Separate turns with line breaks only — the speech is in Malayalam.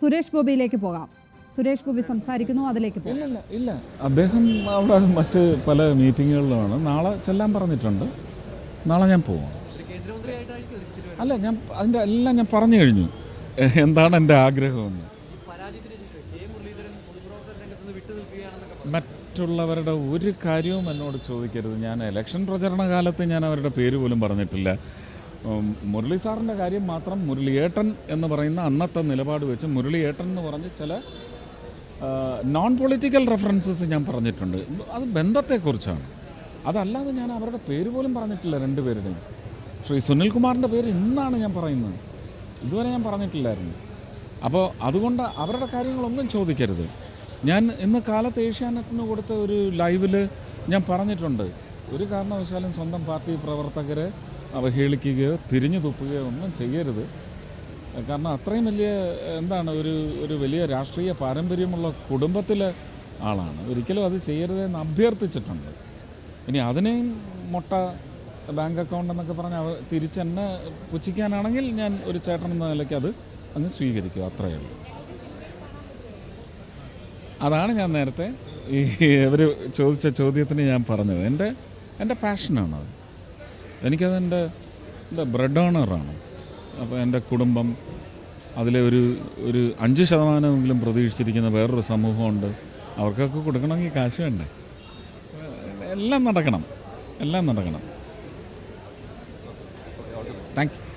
സുരേഷ് ഗോപിയിലേക്ക് പോകാം. സുരേഷ് ഗോപി സംസാരിക്കുന്നു അതിലേക്ക്
ഇല്ല. അദ്ദേഹം അവിടെ മറ്റ് പല മീറ്റിങ്ങുകളിലാണ് നാളെ ചെല്ലാൻ പറഞ്ഞിട്ടുണ്ട്. നാളെ ഞാൻ പോകും അല്ല ഞാൻ അതിന്റെ എല്ലാം ഞാൻ പറഞ്ഞു കഴിഞ്ഞു. എന്താണ് എന്റെ ആഗ്രഹമെന്ന്. മറ്റുള്ളവരുടെ ഒരു കാര്യവും എന്നോട് ചോദിക്കരുത്. ഞാൻ ഇലക്ഷൻ പ്രചരണ കാലത്ത് ഞാൻ അവരുടെ പേര് പോലും പറഞ്ഞിട്ടില്ല. മുരളി സാറിന്റെ കാര്യം മാത്രം മുരളിയേട്ടൻ എന്ന് പറയുന്ന അന്നത്തെ നിലപാട് വെച്ച് മുരളിയേട്ടൻ എന്ന് പറഞ്ഞ് ചില നോൺ പൊളിറ്റിക്കൽ റെഫറൻസസ് ഞാൻ പറഞ്ഞിട്ടുണ്ട്. അത് ബന്ധത്തെക്കുറിച്ചാണ്. അതല്ലാതെ ഞാൻ അവരുടെ പേര് പോലും പറഞ്ഞിട്ടില്ല രണ്ടുപേരുടെയും. ശ്രീ സുനിൽകുമാറിന്റെ പേര് ഇന്നാണ് ഞാൻ പറയുന്നത്. ഇതുവരെ ഞാൻ പറഞ്ഞിട്ടില്ലായിരുന്നു. അപ്പോൾ അതുകൊണ്ട് അവരുടെ കാര്യങ്ങളൊന്നും ചോദിക്കരുത്. ഞാൻ ഇന്ന് കാലത്ത് ഏഷ്യാനെറ്റിന് കൊടുത്ത ഒരു ലൈവിൽ ഞാൻ പറഞ്ഞിട്ടുണ്ട്. ഒരു കാരണവശാലും സ്വന്തം പാർട്ടി പ്രവർത്തകരെ അവഹേളിക്കുകയോ തിരിഞ്ഞു തുപ്പുകയോ ഒന്നും ചെയ്യരുത്. കാരണം അത്രയും വലിയ എന്താണ് ഒരു ഒരു വലിയ രാഷ്ട്രീയ പാരമ്പര്യമുള്ള കുടുംബത്തിലെ ആളാണ്. ഒരിക്കലും അത് ചെയ്യരുതെന്ന് അഭ്യർത്ഥിച്ചിട്ടുണ്ട്. ഇനി അതിനെയും മുട്ട ബാങ്ക് അക്കൗണ്ട് എന്നൊക്കെ പറഞ്ഞ് അവ തിരിച്ചെന്നെ പുച്ഛിക്കാനാണെങ്കിൽ ഞാൻ ഒരു ചേട്ടൻ എന്ന നിലയ്ക്ക് അത് അങ്ങ് സ്വീകരിക്കും. അത്രയേ ഉള്ളൂ. അതാണ് ഞാൻ നേരത്തെ ഈ ഇവർ ചോദിച്ച ചോദ്യത്തിന് ഞാൻ പറഞ്ഞത്. എന്റെ എന്റെ പാഷനാണത് എനിക്കതെന്റെ എന്താ ബ്രെഡ് ഓണറാണ് അപ്പോൾ എന്റെ കുടുംബം അതിലെ ഒരു ഒരു അഞ്ച് ശതമാനമെങ്കിലും പ്രതീക്ഷിച്ചിരിക്കുന്ന വേറൊരു സമൂഹമുണ്ട്. അവർക്കൊക്കെ കൊടുക്കണമെങ്കിൽ കാശ് വേണ്ടേ? എല്ലാം നടക്കണം. എല്ലാം നടക്കണം. Thank you